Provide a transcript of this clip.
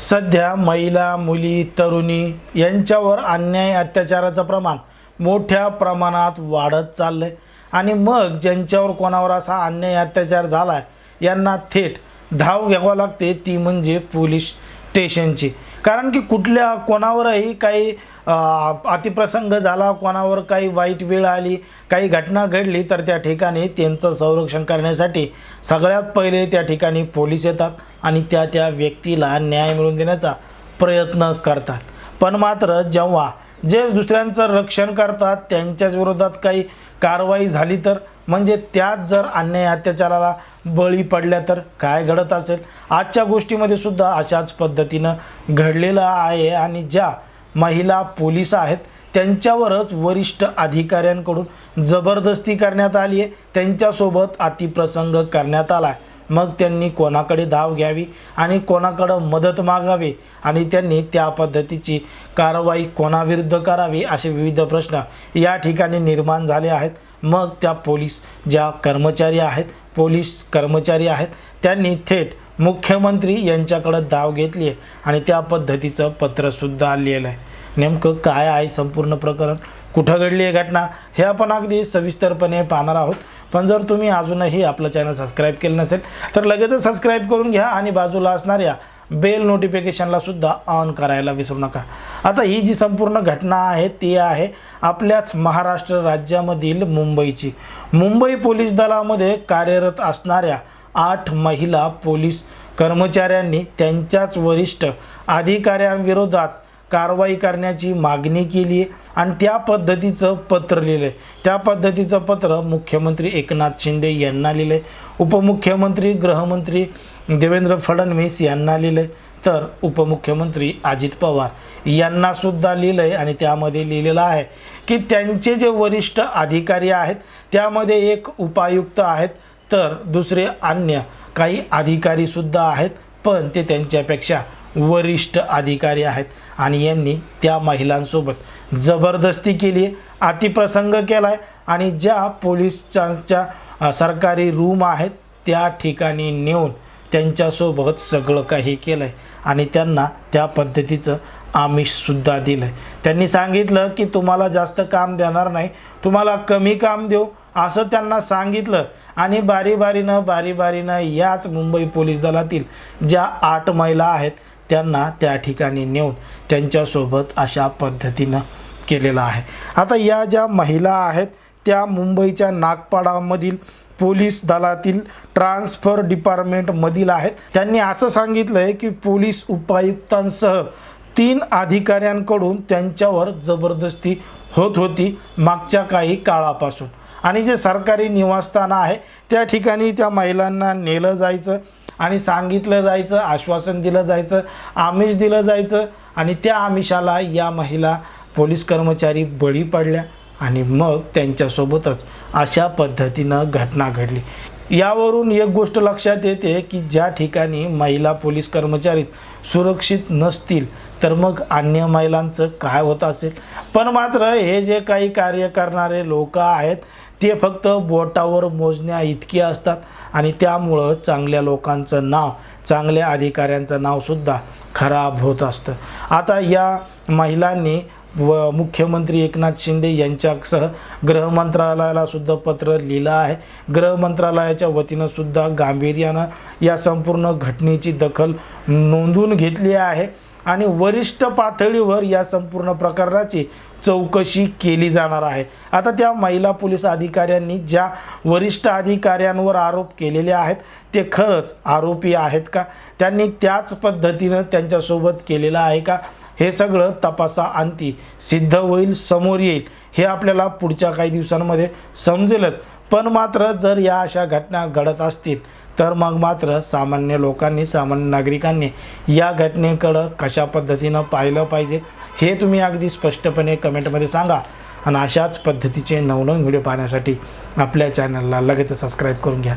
सध्या महिला मुली तरुणी यांच्यावर अन्याय अत्याचाराचं प्रमाण मोठ्या प्रमाणात वाढत चाललं आहे आणि मग ज्यांच्यावर कोणावर असा अन्याय अत्याचार झाला आहे यांना थेट धाव घ्यावा लागते ती म्हणजे पोलीस. स्टेशनची कारण की कुठल्या कोणावरही काही अतिप्रसंग झाला कोणावर काही वाईट वेळ आली काही घटना घडली तर त्या ठिकाणी त्यांचं संरक्षण करण्यासाठी सगळ्यात पहिले त्या ठिकाणी पोलीस येतात आणि त्या त्या व्यक्तीला न्याय मिळवून देण्याचा प्रयत्न करतात. पण मात्र जेव्हा जे दुसऱ्यांचं रक्षण करतात त्यांच्याच विरोधात काही कारवाई झाली तर म्हणजे त्यात जर अन्याय अत्याचाराला बळी पडल्या तर काय घडत असेल? आजच्या गोष्टीमध्ये सुद्धा अशाच पद्धतीनं घडलेलं आहे आणि ज्या महिला पोलीस आहेत त्यांच्यावरच वरिष्ठ अधिकाऱ्यांकडून जबरदस्ती करण्यात आली आहे. त्यांच्यासोबत अतिप्रसंग करण्यात आला आहे. मग त्यांनी कोणाकडे धाव घ्यावी आणि कोणाकडं मदत मागावी आणि त्यांनी त्या पद्धतीची कारवाई कोणाविरुद्ध करावी असे विविध प्रश्न या ठिकाणी निर्माण झाले आहेत. मग त्या पोलीस ज्या कर्मचारी आहेत पोलीस कर्मचारी आहेत. त्यांनी थेट मुख्यमंत्री यांच्याकडं धाव घेतली आहे आणि त्या पद्धतीचं पत्रसुद्धा आलेलं आहे. नेमकं काय आहे संपूर्ण प्रकरण? कुठं घडली आहे घटना? हे आपण अगदी सविस्तरपणे पाहणार आहोत. पण जर तुम्ही अजूनही आपलं चॅनल सबस्क्राईब केलं नसेल तर लगेचच सबस्क्राईब करून घ्या आणि बाजूला असणाऱ्या बेल नोटिफिकेशनला सुद्धा ऑन करायला विसरू नका. आता ही जी संपूर्ण घटना आहे ती आहे आपल्याच महाराष्ट्र राज्यामधील मुंबईची. मुंबई पोलीस दलामध्ये कार्यरत असणाऱ्या आठ महिला पोलीस कर्मचाऱ्यांनी त्यांच्याच वरिष्ठ अधिकाऱ्यांविरोधात कारवाई करण्याची मागणी केली आहे आणि त्या पद्धतीचं पत्र लिहिलं. आहे त्या पद्धतीचं पत्र मुख्यमंत्री एकनाथ शिंदे यांना लिहिलं. आहे उपमुख्यमंत्री गृहमंत्री देवेंद्र फडणवीस यांना लिहिलं. आहे तर उपमुख्यमंत्री अजित पवार यांनासुद्धा लिहिलं आहे आणि त्यामध्ये लिहिलेलं आहे की त्यांचे जे वरिष्ठ अधिकारी आहेत त्यामध्ये एक उपायुक्त आहेत तर दुसरे अन्य काही अधिकारीसुद्धा आहेत पण ते त्यांच्यापेक्षा वरिष्ठ अधिकारी आहेत. आणि यांनी त्या महिलांसोबत जबरदस्ती केली आहे अतिप्रसंग केला आहे आणि ज्या पोलिसच्या सरकारी रूम आहेत त्या ठिकाणी नेऊन त्यांच्यासोबत सगळं काही केलं आहे आणि त्यांना त्या पद्धतीचं आमिषसुद्धा दिलं आहे त्यांनी सांगितलं की तुम्हाला जास्त काम देणार नाही. तुम्हाला कमी काम देऊ असं त्यांना सांगितलं. आणि बारी बारीनं बारी बारीनं याच मुंबई पोलीस दलातील ज्या आठ महिला आहेत त्यांना त्या ठिकाणी नेऊन त्यांच्यासोबत अशा पद्धतीनं केलेलं आहे. आता या ज्या महिला आहेत त्या मुंबईच्या नागपाडामधील पोलीस दलातील ट्रान्सफर डिपार्टमेंटमधील आहेत. त्यांनी असं सांगितलं आहे की पोलीस उपायुक्तांसह तीन अधिकाऱ्यांकडून त्यांच्यावर जबरदस्ती होत होती मागच्या काही काळापासून. आणि जे सरकारी निवासस्थान आहे त्या ठिकाणी त्या महिलांना नेलं जायचं आणि सांगितलं जायचं आश्वासन दिलं जायचं आमिष दिलं जायचं आणि त्या आमिषाला या महिला पोलीस कर्मचारी बळी पडल्या आणि मग त्यांच्यासोबतच अशा पद्धतीनं घटना घडली. यावरून एक गोष्ट लक्षात येते की ज्या ठिकाणी महिला पोलीस कर्मचारी सुरक्षित नसतील तर मग अन्य महिलांचं काय होत असेल? पण मात्र हे जे काही कार्य करणारे लोक आहेत ते फक्त बोटावर मोजण्या इतकी असतात. आणि त्यामुळं चांगल्या लोकांचं नाव चांगल्या अधिकाऱ्यांचं नावसुद्धा खराब होत असतं. आता या महिलांनी व मुख्यमंत्री एकनाथ शिंदे यांच्यासह गृह मंत्रालयाला सुद्धा पत्र लिहिलं आहे. गृह मंत्रालयाच्या वतीनं सुद्धा गांभीर्यानं या संपूर्ण घटनेची दखल नोंदवून घेतली आहे. आणि वरिष्ठ पातळीवर या संपूर्ण प्रकरणाची चौकशी केली जाणार आहे. आता त्या महिला पोलीस अधिकाऱ्यांनी ज्या वरिष्ठ अधिकाऱ्यांवर आरोप केलेले आहेत ते खरंच आरोपी आहेत का? त्यांनी त्याच पद्धतीनं त्यांच्यासोबत केलेलं आहे का? हे सगळं तपासाअंती सिद्ध होईल समोर येईल. हे आपल्याला पुढच्या काही दिवसांमध्ये समजेलच. पण मात्र जर या अशा घटना घडत असतील तर मग मात्र सामान्य लोकांनी सामान्य नागरिकांनी या घटनेकडं कशा पद्धतीनं पाहिलं पाहिजे हे तुम्ही अगदी स्पष्टपणे कमेंटमध्ये सांगा. आणि अशाच पद्धतीचे नवनवीन व्हिडिओ पाहण्यासाठी आपल्या चॅनलला लगेच सबस्क्राईब करून घ्या.